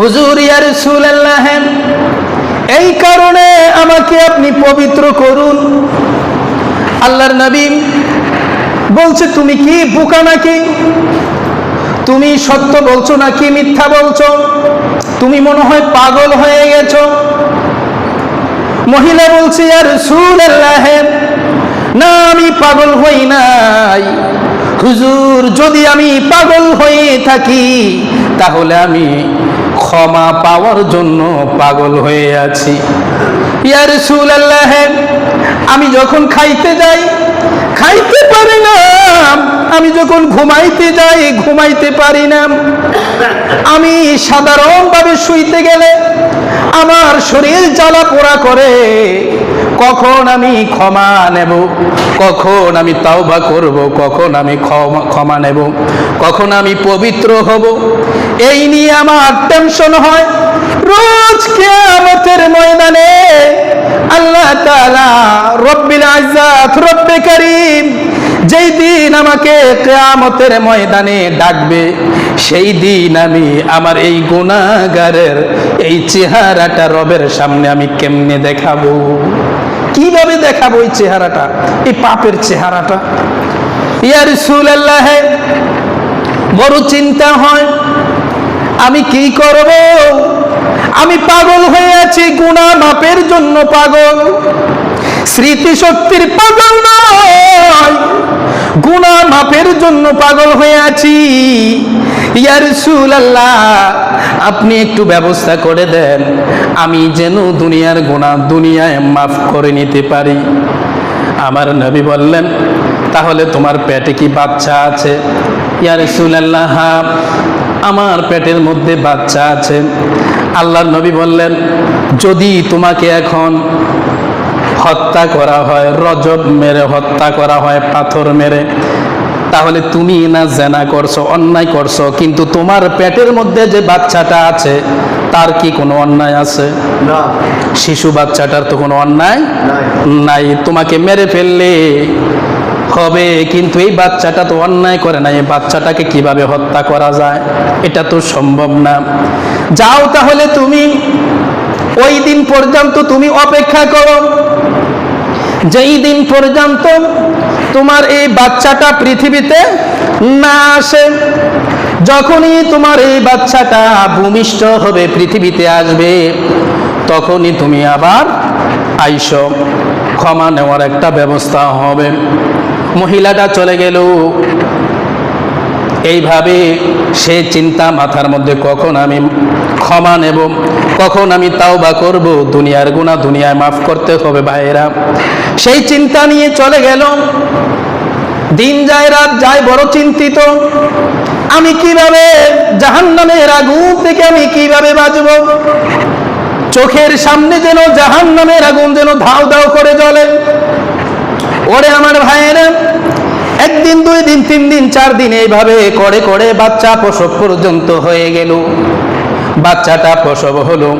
হুজুর, ইয়া রাসূলুল্লাহ এই কারণে আমাকে আপনি পবিত্র করুন। আল্লাহর নবী বলছে, তুমি কি বোকা নাকি? তুমি সত্য বলছো নাকি মিথ্যা বলছো? তুমি মনে হয় পাগল হয়ে গেছো? মহিলা বলছে আর সুল না, আমি পাগল হই নাই। হুজুর, যদি আমি পাগল হয়ে থাকি, তাহলে আমি ক্ষমা পাওয়ার জন্য পাগল হয়ে আছি। ইয়ার সুল আমি যখন খাইতে যাই, খাইতে পারি না। আমি যখন ঘুমাইতে যাই, ঘুমাইতে পারি না। আমি সাধারণভাবে শুইতে গেলে আমার শরীর জ্বালা পোড়া করে। কখন আমি ক্ষমা নেব? কখন আমি তাওবা করব? কখন আমি ক্ষমা নেব? কখন আমি পবিত্র হব? এই নিয়ে আমার টেনশন হয়। রোজ কেয়ামতের ময়দানে আল্লাহ রব্বিল আজ্জাত, রব্বে করিম যেই দিন আমাকে কেয়ামতের ময়দানে ডাকবে, সেই দিন আমি আমার এই গুণাগারের এই চেহারাটা রবের সামনে আমি কেমনে দেখাবো? কীভাবে দেখাবো এই চেহারাটা? এই পাপের চেহারাটা। ইয়ার সুল আল্লাহে বড় চিন্তা হয়, আমি কি করব? আমি পাগল হয়ে আছি গুণা মাপের জন্য পাগল। স্মৃতিশক্তির পাগল নয়। গুণা মাপের জন্য পাগল হয়ে আছি আপনি একটু ব্যবস্থা করে দেন। আমি যেন দুনিয়ার গুণা দুনিয়ায় মাফ করে নিতে পারি। আমার নবী বললেন, তাহলে তোমার পেটে কি বাচ্চা আছে? ইয়ার আল্লাহ আমার পেটের মধ্যে বাচ্চা আছে। আল্লাহ নবী বললেন, যদি তোমাকে এখন হত্যা করা হয় রজব মেরে হত্যা করা হয় পাথর মেরে। তাহলে তুমি না জেনা করছ অন্যায় করছ কিন্তু তোমার পেটের মধ্যে যে বাচ্চাটা আছে তার কি কোনো অন্যায় আছে? না। শিশু বাচ্চাটার তো কোনো অন্যায় নাই। নাই। তোমাকে মেরে ফেললে হবে কিন্তু এই বাচ্চাটা তো অন্যায় করে না এই বাচ্চাটাকে কীভাবে হত্যা করা যায়? এটা তো সম্ভব না। যাও তাহলে তুমি ওই দিন পর্যন্ত তুমি অপেক্ষা করো। যেই দিন পর্যন্ত তোমার এই বাচ্চাটা পৃথিবীতে না আসে, যখনই তোমার এই বাচ্চাটা ভূমিষ্ঠ হবে, পৃথিবীতে আসবে, তখনই তুমি আবার আইস। ক্ষমা নেওয়ার একটা ব্যবস্থা হবে। মহিলাটা চলে গেল। এইভাবে সে চিন্তা মাথার মধ্যে কখন আমি ক্ষমা নেব, কখন আমি তাও বা করব, দুনিয়ার গুণা দুনিয়ায় মাফ করতে হবে ভাইয়েরা। সেই চিন্তা নিয়ে চলে গেল। দিন যায়, রাত যায়, বড় চিন্তিত। আমি কীভাবে জাহান্নামের আগুন থেকে আমি কীভাবে বাঁচব? চোখের সামনে যেন জাহান্নামের আগুন যেন ধাও ধাও করে জ্বলে। ওরে আমার ভাইয়েরা একদিন, দুই দিন, তিন দিন, চার দিন এইভাবে করে করে বাচ্চা প্রসব পর্যন্ত হয়ে গেল। বাচ্চাটা প্রসব হলো।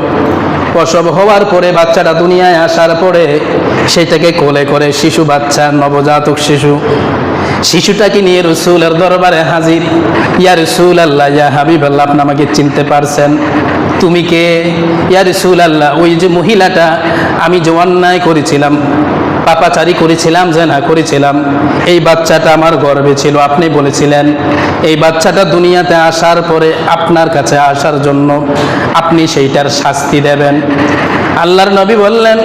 প্রসব হওয়ার পরে বাচ্চাটা দুনিয়ায় আসার পরে সেটাকে কোলে করে শিশু বাচ্চা, নবজাতক শিশু। শিশুটাকে নিয়ে রসুলের দরবারে হাজির। ইয়া রসুল আল্লাহ ইয়া হাবিব আল্লাহ আপনি আমাকে চিনতে পারছেন। তুমি কে? ইয়া রসুল আল্লাহ ওই যে মহিলাটা আমি যে অন্যায় করেছিলাম। পাপাচারি করেছিলাম, যে না করেছিলাম। এই বাচ্চাটা আমার গর্বে ছিল, আপনি বলেছিলেন, এই বাচ্চাটা দুনিয়াতে আসার পরে আপনার কাছে আসার জন্য আপনি সেইটার শাস্তি দেবেন। আল্লাহর নবী বললেন,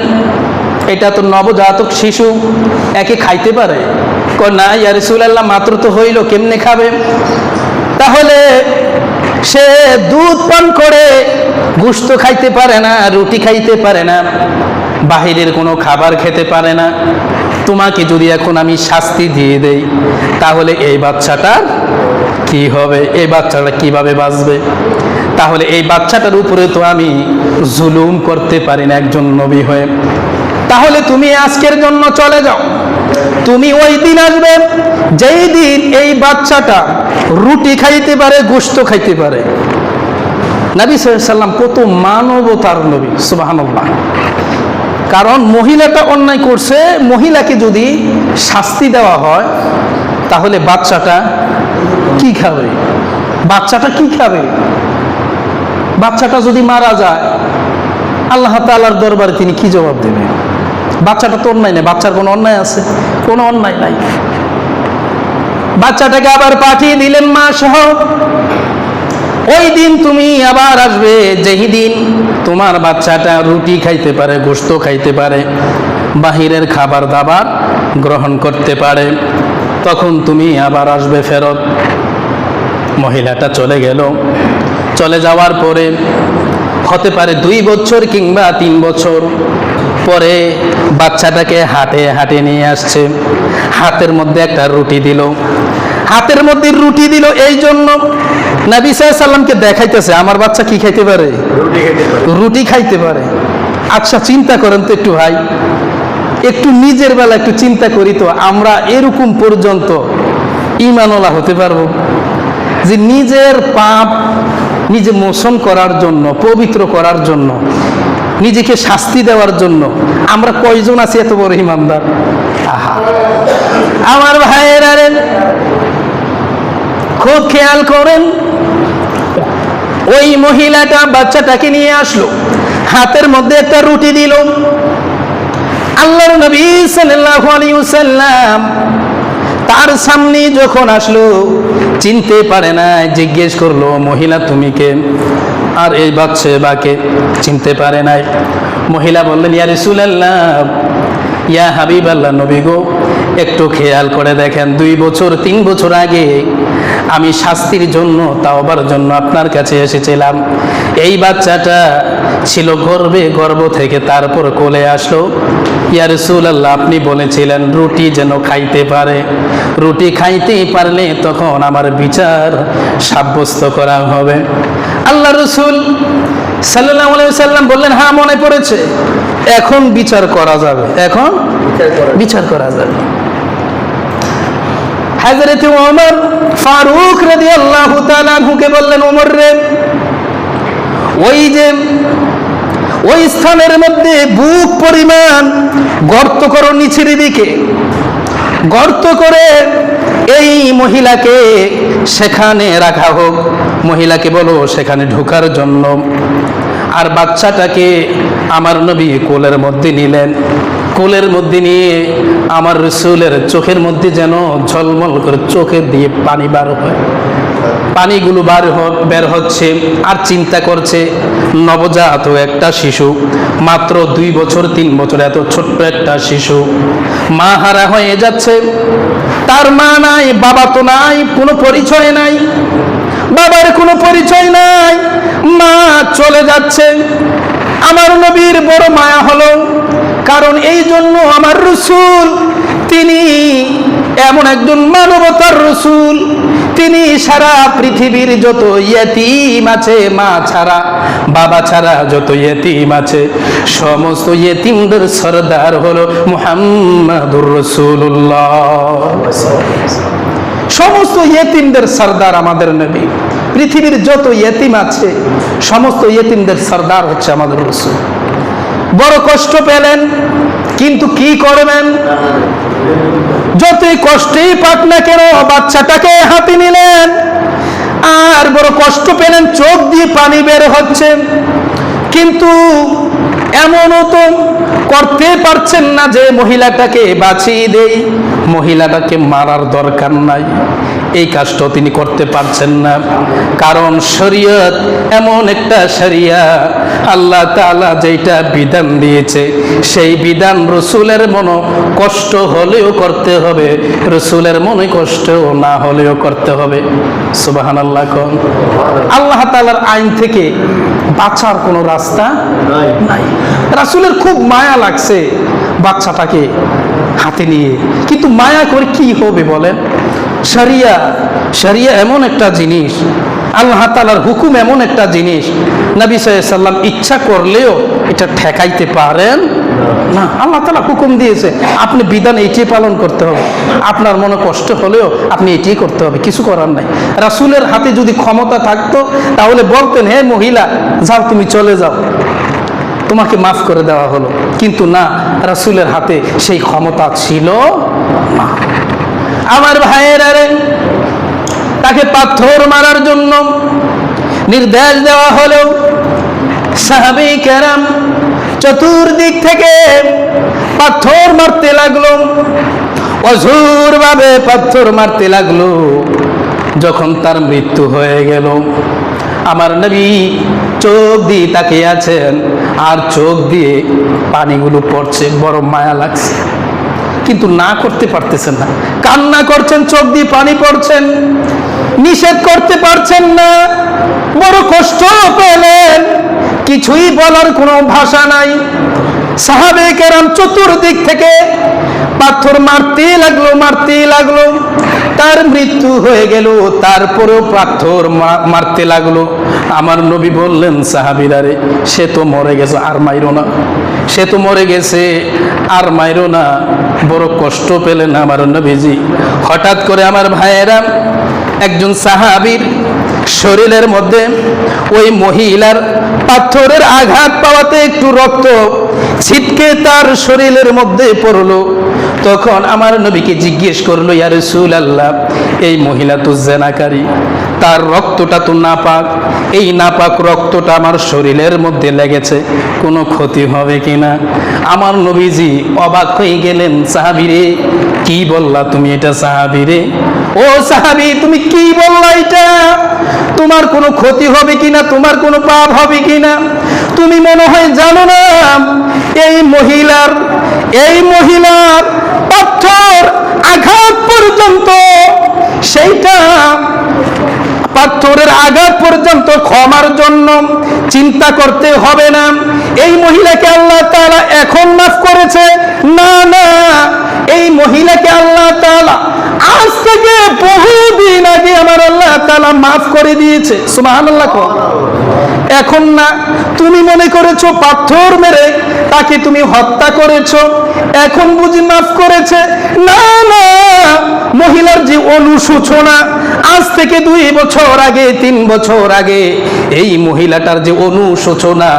এটা তো নবজাতক শিশু, একে খাইতে পারে? না, ইয়া আল্লাহ মাত্র তো হইল, কেমনে খাবে? তাহলে সে দুধ পান করে গুস্ত খাইতে পারে না, রুটি খাইতে পারে না। বাহিরের কোনো খাবার খেতে পারে না। তোমাকে যদি এখন আমি শাস্তি দিয়ে দেই, তাহলে এই বাচ্চাটার কি হবে? এই বাচ্চাটা কীভাবে বাঁচবে? তাহলে এই বাচ্চাটার উপরে তো আমি জুলুম করতে পারি না একজন নবী হয়ে। তাহলে তুমি আজকের জন্য চলে যাও। তুমি ওই দিন আসবে, যেই দিন এই বাচ্চাটা রুটি খাইতে পারে গোস্ত খাইতে পারে। নবী সাল্লাম কত মানবতার নবী সুবাহান্লাহ কারণ মহিলাটা অন্যায় করছে, মহিলাকে যদি শাস্তি দেওয়া হয়, তাহলে বাচ্চাটা কি খাবে? বাচ্চাটা কি খাবে? বাচ্চাটা যদি মারা যায়, আল্লাহ তাআলার দরবারে তিনি কি জবাব দেবেন? বাচ্চাটা তো অন্যায় নেই বাচ্চার কোনো অন্যায় আছে? কোনো অন্যায় নাই। বাচ্চাটাকে আবার পাঠিয়ে দিলেন মা সহ। ওই দিন তুমি আবার আসবে, যেই দিন তোমার বাচ্চাটা রুটি খাইতে পারে, গোস্ত খাইতে পারে, বাহিরের খাবার দাবার গ্রহণ করতে পারে, তখন তুমি আবার আসবে ফেরত। মহিলাটা চলে গেল। চলে যাওয়ার পরে হতে পারে দুই বছর কিংবা তিন বছর পরে বাচ্চাটাকে হাটে হাটে নিয়ে আসছে। হাতের মধ্যে একটা রুটি দিল। হাতের মধ্যে রুটি দিল এই জন্য নবী সাল্লামকে দেখাইতেছে আমার বাচ্চা কি খাইতে পারে? রুটি খাইতে পারে। আচ্ছা চিন্তা করেন তো একটু ভাই। একটু নিজের বেলা একটু চিন্তা করি তো আমরা এরকম পর্যন্ত ইমানওয়ালা হতে পারব? যে নিজের পাপ নিজে মোশন করার জন্য পবিত্র করার জন্য নিজেকে শাস্তি দেওয়ার জন্য। আমরা কয়জন আছি এত বড় ইমানদার? আহা। আমার ভাইয়েরা খুব খেয়াল করেন, ওই মহিলাটা বাচ্চাটাকে নিয়ে আসলো, হাতের মধ্যে একটা রুটি দিল। আল্লাহর নবী তার সামনে যখন আসলো, চিনতে পারে না জিজ্ঞেস করল, মহিলা, তুমি কে? আর এই বাচ্চা বাকে চিনতে পারে নাই। মহিলা বললেন, ইয়া রাসূলুল্লাহ, ইয়া হাবিব আল্লাহ নবী গো, একটু খেয়াল করে দেখেন, দুই বছর, তিন বছর আগে আমি শাস্তির জন্য, তাওবার জন্য আপনার কাছে এসেছিলাম। এই বাচ্চাটা ছিল গর্বে, গর্ব থেকে তারপর কোলে আসলো। ইয়া রাসূলুল্লাহ, আপনি বলেছিলেন, রুটি যেন খাইতে পারে। রুটি খাইতে পারলে তখন আমার বিচার সাব্যস্ত করা হবে। আল্লাহ রসুল আলাইহি সাল্লাম বললেন হ্যাঁ মনে পড়েছে। এখন বিচার করা যাবে। এখন বিচার করা যাবে। হাজরতে ওমর ফারুক রাদিয়াল্লাহু তাআলা আনহুকে বললেন ওমর রে ওই যে ওই স্থানের মধ্যে বুক পরিমাণ গর্ত করো নিচের দিকে। গর্ত করে এই মহিলাকে সেখানে রাখা হোক। মহিলাকে বলো, সেখানে ঢোকার জন্য। আর বাচ্চাটাকে আমার নবী কোলের মধ্যে নিলেন। কোলের মধ্যে নিয়ে আমার রসুলের চোখের মধ্যে যেন ঝলমল করে চোখে দিয়ে পানি বার হয়। পানিগুলো বার বের হচ্ছে আর চিন্তা করছে, নবজাত একটা শিশু, মাত্র দুই বছর, তিন বছর, এত ছোট্ট একটা শিশু। মা হারা হয়ে যাচ্ছে। তার মা নাই, বাবা তো নাই, কোনো পরিচয় নাই। বাবার কোনো পরিচয় নাই। মা চলে যাচ্ছে। আমার নবীর বড় মায়া হলো, কারণ এই জন্য আমার রসুল, তিনি এমন একজন মানবতার রসুল, তিনি সারা পৃথিবীর যত ইয়েতিম আছে, মা ছাড়া, বাবা ছাড়া যত ইয়েতিম আছে, সমস্ত ইয়েতিমদের সর্দার হলো মুহাম্মাদুর রসুল্লাহ সমস্ত ইয়েতিমদের সর্দার আমাদের নবী। পৃথিবীর যত ইয়েতিম আছে, সমস্ত ইয়েতিমদের সর্দার হচ্ছে আমাদের রসুল। বড় কষ্ট পেলেন, কিন্তু কি করবেন? যতই কষ্টেই পাক না কেন, বাচ্চাটাকে হাতে নিলেন। আর বড় কষ্ট পেলেন, চোখ দিয়ে পানি বের হচ্ছে। কিন্তু এমনও তো করতে পারছেন না যে মহিলাটাকে বাঁচিয়ে দেই। মহিলাটাকে মারার দরকার নাই। এই কাজটাও তিনি করতে পারছেন না। কারণ শরীয়ত এমন একটা শরিয়া। আল্লাহ তাআলা যেটা বিধান দিয়েছে সেই বিধান রসুলের মনো কষ্ট হলেও করতে হবে। রসুলের মনে কষ্ট না হলেও করতে হবে। সুবাহান আল্লাহ কন। আল্লাহ তাআলার আইন থেকে বাঁচার কোনো রাস্তা নাই। রাসুলের খুব মায়া লাগছে বাচ্চাটাকে হাতে নিয়ে। কিন্তু মায়া করে কি হবে বলেন? শরিয়া শরিয়া এমন একটা জিনিস, আল্লাহ তালার হুকুম এমন একটা জিনিস, নবী সাল্লাম ইচ্ছা করলেও এটা ঠেকাইতে পারেন না। আল্লাহ তালা হুকুম দিয়েছে, আপনি বিধান এইটি পালন করতে হবে। আপনার মনে কষ্ট হলেও আপনি এটি করতে হবে, কিছু করার নাই। রাসুলের হাতে যদি ক্ষমতা থাকতো, তাহলে বলতেন, হে মহিলা, যাও তুমি চলে যাও। তোমাকে মাফ করে দেওয়া হলো। কিন্তু না, রাসুলের হাতে সেই ক্ষমতা ছিল না। আমার ভাইয়ের আরে তাকে পাথর মারার জন্য নির্দেশ দেওয়া হলো। সাহাবি কেরাম চতুর্দিক থেকে পাথর মারতে লাগল। অঝুর ভাবে পাথর মারতে লাগল। যখন তার মৃত্যু হয়ে গেল আমার নবী চোখ দিয়ে তাকিয়ে আছেন আর চোখ দিয়ে পানিগুলো পড়ছে বড় মায়া লাগছে। কিন্তু না করতে পারতেছেন না। কান্না করছেন, চোখ দিয়ে পানি পড়ছেন, নিষেধ করতে পারছেন না। বড় কষ্ট পেলেন। কিছুই বলার কোনো ভাষা নাই। সাহাবে কেরাম চতুর্দিক থেকে পাথর মারতে লাগল মারতে লাগল। তার মৃত্যু হয়ে গেল, তারপরেও পাথর মারতে লাগল। আমার নবী বললেন সাহাবিরারে সে তো মরে গেছে, আর মাইরো না। সে তো মরে গেছে, আর মাইরো না। বড় কষ্ট পেলেন আমার নবীজি। হঠাৎ করে আমার ভাইয়েরা, একজন সাহাবীর শরীরের মধ্যে ওই মহিলার পাথরের আঘাত পাওয়াতে একটু রক্ত ছিটকে তার শরীরের মধ্যে পড়ল। তখন আমার নবীকে জিজ্ঞেস করল, ইয়া রসুল আল্লাহ এই মহিলা তো জেনাকারী, তার রক্তটা তো নাপাক। এই নাপাক রক্তটা আমার শরীরের মধ্যে লেগেছে, কোনো ক্ষতি হবে কিনা আমার নবীজি অবাক হয়ে গেলেন সাহাবিরে কি বললা তুমি এটা সাহাবিরে ও সাহাবি, তুমি কি বললা এটা? তোমার কোনো ক্ষতি হবে কিনা তোমার কোনো পাপ হবে কিনা তুমি মনে হয় জানো না, এই মহিলার এই মহিলার পাথর আঘাত পর্যন্ত, সেইটা পাথরের আঘাত পর্যন্ত ক্ষমার জন্য চিন্তা করতে হবে না। এই মহিলাকে আল্লাহ তাআলা এখন মাফ করেছে। না না, এই মহিলাকে আল্লাহ তালা আজ থেকে বহুদিন আগে আমার আল্লাহ তালা মাফ করে দিয়েছে। সুবহানাল্লাহ কও। এখন না, তুমি মনে করেছ পাথর মেরে তাকে তুমি হত্যা করেছ, এখন বুঝি মাফ করেছে? না না, মহিলার যে অনুশোচনা, আজ থেকে দুই বছর আগে, তিন বছর আগে, এই মহিলাটার যে অনুশোচনা,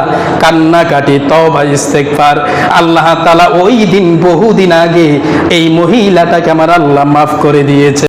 কান্নাকাটি তবা ইস্তেকফার আল্লাহ তালা ওই দিন, বহুদিন আগে এই মহিলাটাকে আমার আল্লাহ মাফ করে দিয়েছে।